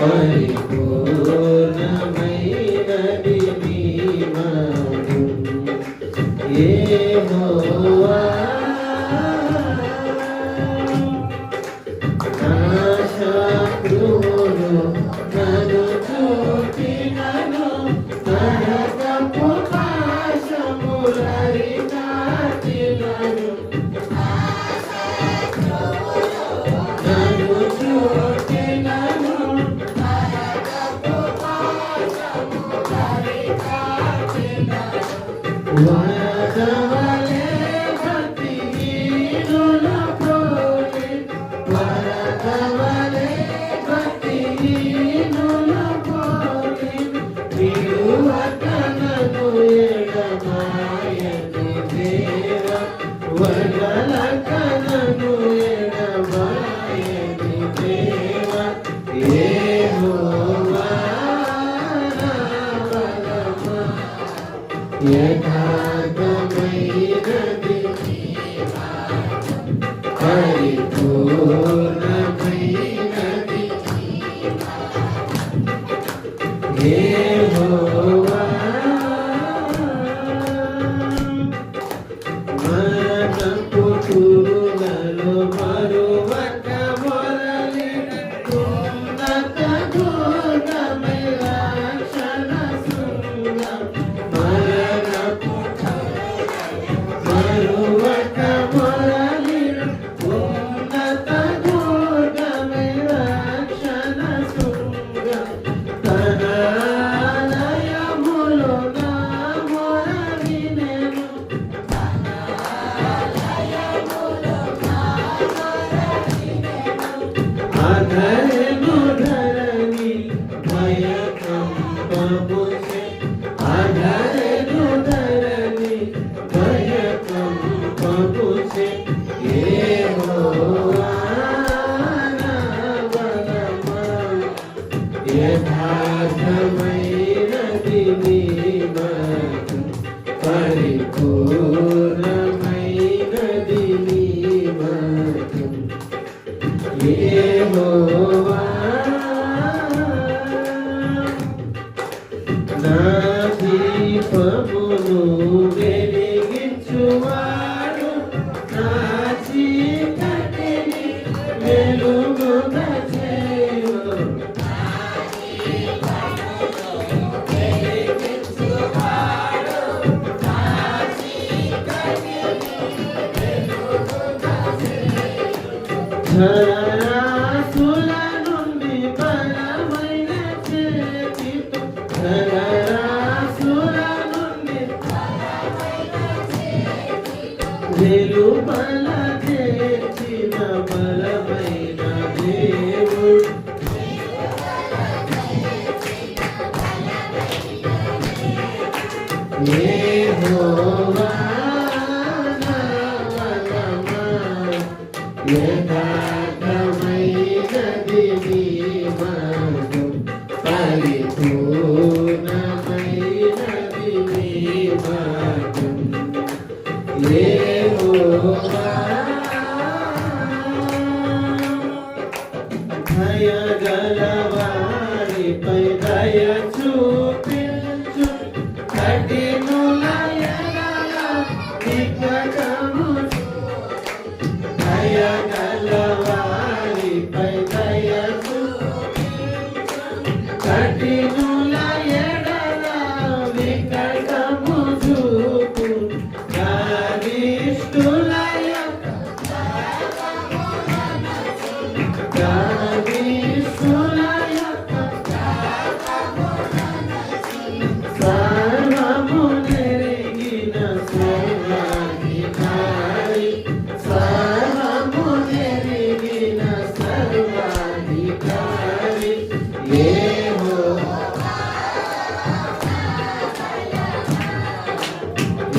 పరిపూర్ణ Whatever.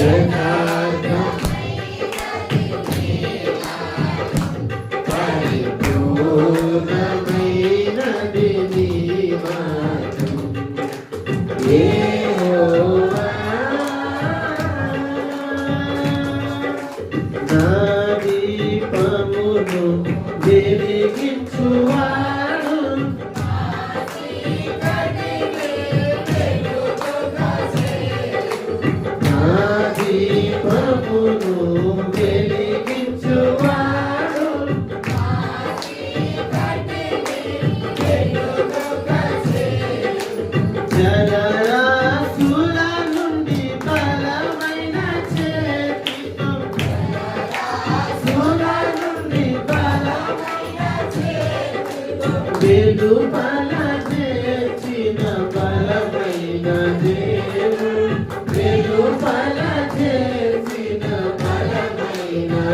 Yeah.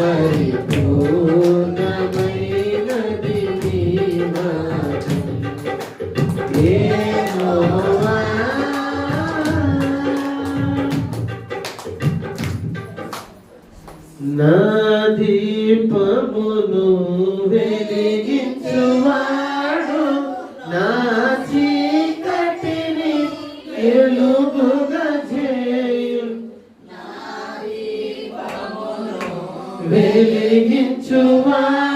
Hari Om you are.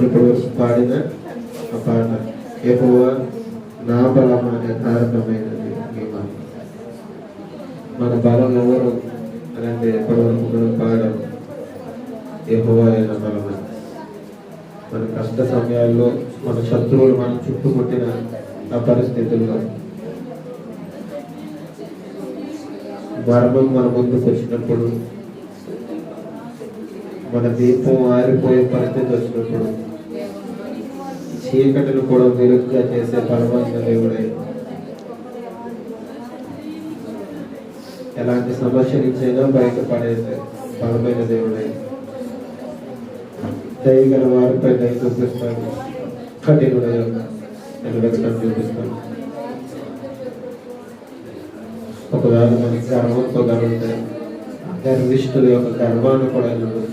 మనం పాడిన ఆ పాట ఎక్కువ నా బలం అనే కారణమైనది మన బలం ఎవరు అని అంటే ఎప్పటివరకు మనం పాడడం ఎక్కువ అయిన బలమే. మన కష్ట సమయాల్లో మన శత్రువులు మనం చుట్టుముట్టిన ఆ పరిస్థితుల్లో మరణం మన ముందుకు వచ్చినప్పుడు మన దీపం ఆరిపోయే పరిస్థితి వచ్చినప్పుడు చీకటిని కూడా వెలుగుగా చేసే పరమాత్మ దేవుడే. ఎలాంటి సమస్య నుంచైనా బయటపడేసే బలమైన దేవుడే. దయగల వారిపై దయ చూపిస్తాను. కఠినుడై నిలబెట్టడం చూపిస్తాను. ఒకవేళ మనకి గర్వంతో గర్వంటే గర్విష్ఠుల యొక్క గర్వాన్ని కూడా నిలబెడతాడు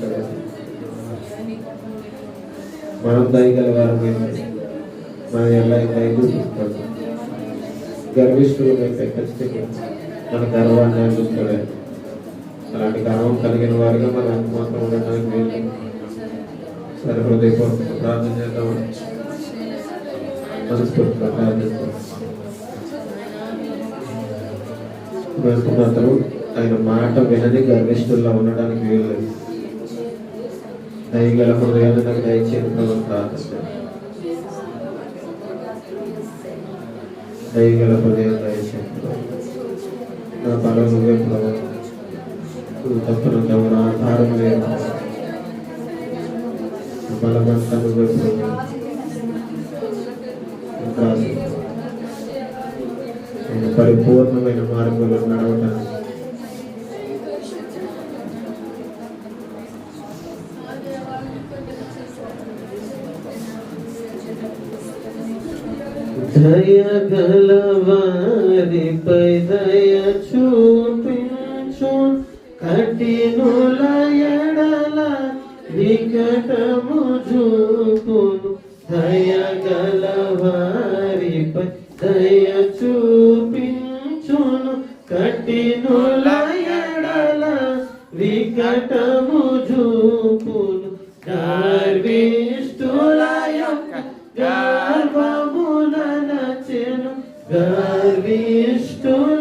మనం దయగల వారమైతే మన ఎలా దయ చూపిస్తాడు ఖచ్చితంగా మన గర్వాన్ని అందిస్తాడు అలాంటి గర్వం కలిగిన వారిగా మన మాత్రం ఉండడానికి వీలు సరే హృదయపూర్వక ప్రార్థన చేద్దాం. మనస్ఫూర్తిగా ప్రార్థిస్తాం. మాత్రం ఆయన మాట వినని గర్విష్ఠుల్లో ఉండడానికి వీలు లేదు. దయగల హృదయాన్ని నాకు దయచేసి మనం ప్రార్థిస్తాం దయగల హృదయం దయచేసి నా బలం నువ్వే ప్రభు నువ్వు తప్పనంత నా ఆధారం లేదు బలమంతా నువ్వే ప్రభు ప్రార్థిస్తాం ఆయన పరిపూర్ణమైన మార్గంలో నడవటానికి దయగల వారిపై దయ చూపించు కఠినుల ఎడల వికటము చూపును. దయా గర్విష్ఠుల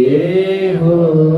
দিয়ে হয়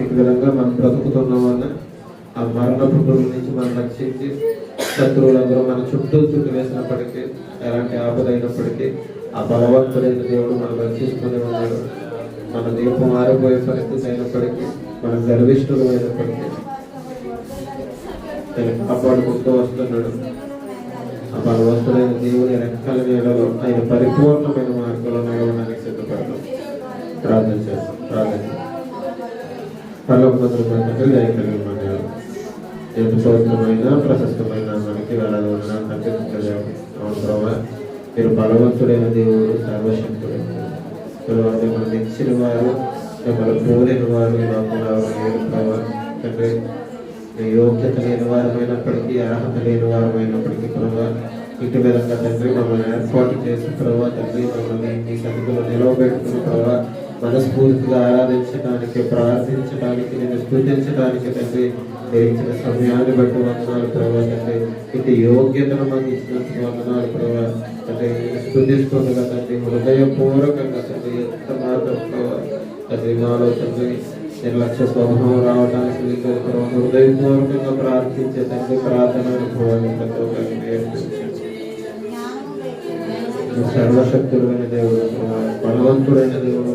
ఈ విధంగా మనం బ్రతుకుతున్నామన్న ఆ మరణపు గురువు నుంచి మనం రక్షించి శత్రువులందరూ మన చుట్టూ చుట్టూ వేసినప్పటికీ ఎలాంటి ఆపదైనప్పటికీ ఆ బలవంతుడైన దేవుడు మనం రక్షిస్తూనే ఉన్నాడు. మన దీపం మారిపోయే పరిస్థితి అయినప్పటికీ మనం గర్విష్ఠులు అయినప్పటికీ కాపాడుకుంటూ వస్తున్నాడు. ఆ బలవంతుడైన దేవుని రెక్కల నీడలో ఆయన పరిపూర్ణమైన మార్గంలో నడవడానికి సిద్ధపడతాం. ప్రార్థన పర్లోకమందులు తండ్రి దయ కలిగిన ఎంత పవిత్రమైన ప్రశస్తమైన మనకి వేళలో తగ్గించలేము తండ్రి అవును ప్రభావ మీరు బలవంతుడైన దేవుడు సర్వశక్తుడైన దేవుడు మిమ్మల్ని ఇచ్చిన వారు మిమ్మల్ని పోలేని వారు ఈ లోకంలో యోగ్యత లేని వారమైనప్పటికీ అర్హత లేని వారమైనప్పటికీ ప్రభావ ఇటు విధంగా తండ్రి మమ్మల్ని ఏర్పాటు చేసి ప్రభావ తండ్రి మమ్మల్ని మీ సన్నిధిలో నిలవబెట్టుకుని ప్రభావ మనస్ఫూర్తిగా ఆరాధించడానికి ప్రార్థించడానికి నేను స్థుతించడానికి తండ్రి మీరు ఇచ్చిన సమయాన్ని బట్టి వందనాలు ప్రభావ తండ్రి. ఇటు యోగ్యతను మాకు ఇచ్చినందుకు వందనాలు ప్రభావ తండ్రి. స్థుతిస్తుండగా తండ్రి హృదయపూర్వకంగా తండ్రి ఎంత మార్గం తండ్రి మాలో తండ్రి నిర్లక్ష్య స్వభావం రావడానికి మీకు హృదయపూర్వకంగా ప్రార్థించే తండ్రి ప్రార్థన అనుభవాన్ని ప్రతి ఒక్కరికి నేర్పించండి దేవుడు బలవంతుడైన దేవుడు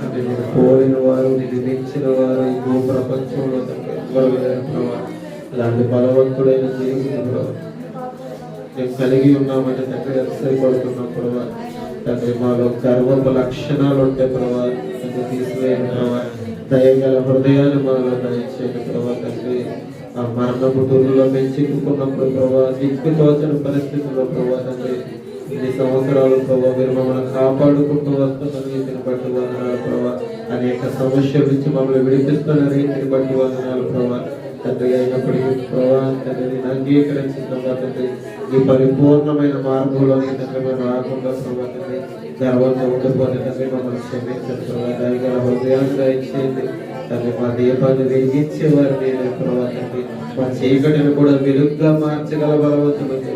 అంటే నేను కోరిన వారు నిర్మించిన వారు ఈ భూ ప్రపంచంలో తండ్రి అలాంటి బలవంతుడైన దేవుడు మేము కలిగి ఉన్నామంటే తండ్రి అతిశయపడుతున్నాం ప్రభా. తండ్రి మాలో గర్వపు లక్షణాలు ఉంటే ప్రభా తండ్రి తీసివేయండి ప్రభా. దయగల హృదయాన్ని మాలో దయచేయండి ప్రభా తండ్రి. ఆ మరణపు తుల్లిలో మేము చిక్కుకున్నప్పుడు ప్రభా దిక్కు తోచని పరిస్థితుల్లో ప్రభా తండ్రి ఇన్ని సంవత్సరాలు ప్రభావ మీరు మమ్మల్ని కాపాడుకుంటూ వస్తున్నారు ఇతని బట్టి వందనాలు ప్రభా. అనేక సమస్యల నుంచి మమ్మల్ని విడిపిస్తున్నారు ఇతని బట్టి వందనాలు ప్రభా. తండ్రి అయినప్పటికీ ప్రభా తండ్రి అంగీకరించిన తర్వాత ఈ పరిపూర్ణమైన మార్గంలోని తండ్రి మేము రాకుండా ప్రభావ తండ్రి. గర్వంతో ఉండిపోతే తండ్రి మమ్మల్ని క్షమించండి ప్రభా. దయగల హృదయాన్ని దయచేయండి. తండ్రి మా దీపాన్ని వెలిగించేవారు నేను ప్రభా తండ్రి. మా చీకటిని కూడా వెలుగుగా మార్చగల బలవంతుడు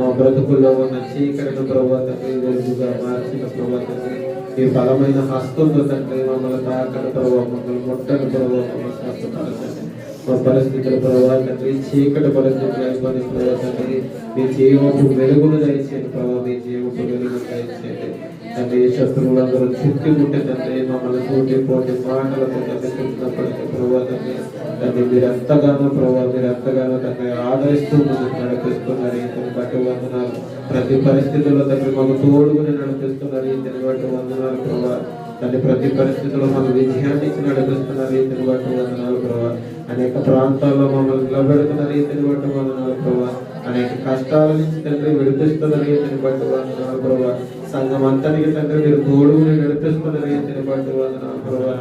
మా బ్రతుకుల్లో ఉన్న చీకటిని ప్రభా తండ్రి వెలుగుగా మార్చిన ప్రభా తండ్రి. ఈ బలమైన హస్తంతో తండ్రి మమ్మల్ని తాకని ప్రభావ మమ్మల్ని ముట్టని ప్రభావ మమ్మల్ని స్వస్థపరచండి మా పరిస్థితుల ప్రభావ తండ్రి చీకటి పరిస్థితులు అయిపోయిన ప్రభావ తండ్రి. మీ జీవపు వెలుగును దయచేయండి ప్రభావ మీ జీవపు వెలుగును దయచేయండి. తండ్రి శత్రువులందరూ చుట్టుముట్టే తండ్రి మమ్మల్ని పోటీ పోటీ మాటలతో తండ్రి చుట్టినప్పటికీ ప్రభావ తండ్రి. తండ్రి మీరు ఎంతగానో ప్రభావ మీరు ఎంతగానో తండ్రి ఆదరిస్తూ ముందుకు నడిపిస్తున్నారు ఇతని బట్టి వందనాలు. ప్రతి పరిస్థితుల్లో తండ్రి మాకు తోడుకుని నడిపిస్తున్నారు ఇతని బట్టి వందనాలు ప్రభావ తండ్రి ప్రతి పరిస్థితుల్లో మాకు విజయాన్ని ఇచ్చి నడిపిస్తున్న బట్టి వందనాలు ప్రభావ అనేక ప్రాంతాల్లో మమ్మల్ని నిలబెడుతున్నారు ఇతని బట్టి వందనాలు ప్రభావ అనేక కష్టాల నుంచి తండ్రి విడిపిస్తుందని తినబట్టి బట్టి వందనాలు ప్రభావ సంఘం అంతటికి తండ్రి మీరు తోడుని నడిపిస్తున్న తినబట్టి బట్టి వందనాలు ప్రభావ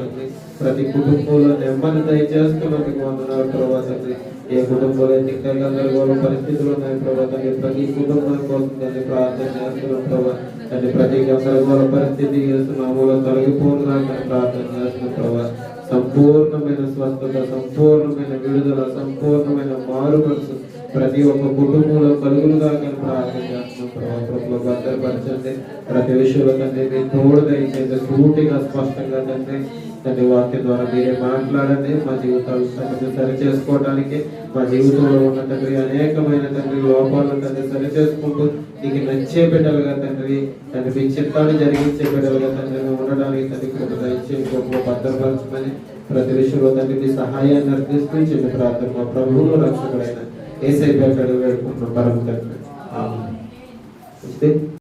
ప్రతి కుటుంబంలో నెమ్మది దయచేస్తున్నందుకు వందనాలు ప్రభావ తండ్రి. ఏ కుటుంబంలో ఎన్ని గందరగోళ పరిస్థితులు ఉన్నాయి ప్రభావ తండ్రి. ప్రతి కుటుంబం కోసం తండ్రి ప్రార్థన చేస్తున్నాం ప్రభావ తండ్రి ప్రతి గందరగోళ పరిస్థితి చేస్తున్నాములో తొలగిపోతున్నాను ప్రార్థన చేస్తున్నాం ప్రభావ సంపూర్ణమైన స్వస్థత సంపూర్ణమైన విడుదల సంపూర్ణమైన మారుపరుసు ప్రతి ఒక్క కుటుంబంలో కలుగులుగా కానీ ప్రార్థన చేస్తున్నాం ప్రభావ ప్రభుత్వం భద్రపరచండి. ప్రతి విషయంలో తండ్రి మీ తోడు దయచేసి సూటిగా స్పష్టంగా తండ్రి తండ్రి వాక్యం ద్వారా మీరే మాట్లాడండి. మా జీవితాలు సమస్య సరి చేసుకోవడానికి మా జీవితంలో ఉన్న తండ్రి అనేకమైన తండ్రి లోపాలను తండ్రి సరి చేసుకుంటూ నీకు నచ్చే బిడ్డలుగా తండ్రి తండ్రి మీ చిత్తాన్ని జరిగించే బిడ్డలుగా తండ్రి ఉండడానికి తండ్రి కృప దయచేసి గొప్ప భద్రపరచమని ప్రతి విషయంలో తండ్రి మీ సహాయాన్ని అర్థిస్తూ చిన్న ప్రార్థన ప్రభువులు రక్షకుడైన ఏసై పేరు వేడుకుంటున్నాం పరమ తండ్రి